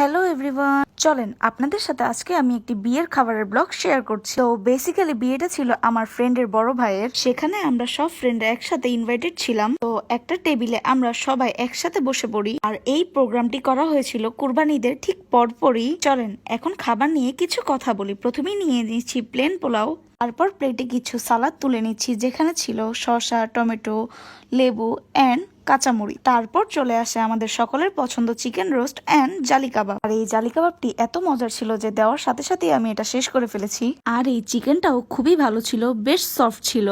Hello everyone চলেন, আপনাদের সাথে আজকে আমি একটি বিয়ের খাবারের ব্লগ শেয়ার করছি। তো বেসিক্যালি বিয়েটা ছিল আমার ফ্রেন্ডের বড় ভাইয়ের। সেখানে আমরা সব ফ্রেন্ড একসাথে ইনভাইটেড ছিলাম। তো একটা টেবিলে আমরা সবাই একসাথে বসে পড়ি। আর এই প্রোগ্রামটি করা হয়েছিল কুরবানিদের ঠিক পরপরই। চলেন, এখন খাবার নিয়ে কিছু কথা বলি। প্রথমেই নিয়ে নিচ্ছি প্লেন পোলাও। তারপর প্লেটে কিছু সালাদ তুলে নিচ্ছি, যেখানে ছিল শসা, টমেটো, লেবু অ্যান্ড কাঁচামুড়ি। তারপর চলে আসে আমাদের সকলের পছন্দ চিকেন রোস্ট অ্যান্ড জালি কাবাব। আর এই জালি কাবাবটি এত মজার ছিল যে দেওয়ার সাথে সাথেই আমি এটা শেষ করে ফেলেছি। আর এই চিকেনটাও খুবই ভালো ছিল, বেশ সফট ছিল।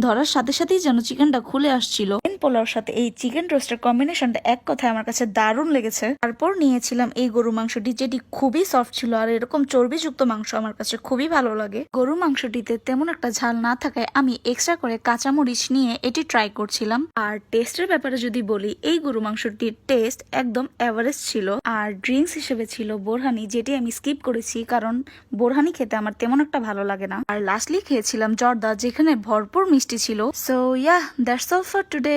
ধরার সাথে সাথেই যেন চিকেনটা খুলে আসছিল। পোলাওর সাথে এই চিকেন রোস্টের কম্বিনেশনটা এক কথায় আমার কাছে দারুণ লেগেছে। তারপর নিয়েছিলাম এই গরু মাংসটি, যেটি খুবই সফট ছিল আর এরকম চর্বিযুক্ত মাংস আমার কাছে খুবই ভালো লাগে। গরু মাংসটিতে তেমন একটা ঝাল না থাকায় আমি এক্সট্রা করে কাঁচামরিচ নিয়ে এটি ট্রাই করছিলাম। আর টেস্টের ব্যাপারে যদি বলি, এই গরু মাংসটির টেস্ট একদম এভারেজ ছিল। আর ড্রিঙ্কস হিসেবে ছিল বোরহানি, যেটি আমি স্কিপ করেছি কারণ বোরহানি খেতে আমার তেমন একটা ভালো লাগে না। আর লাস্টলি খেয়েছিলাম জর্দা, যেখানে ভরপুর মিষ্টি ছিল। So yeah that's all for today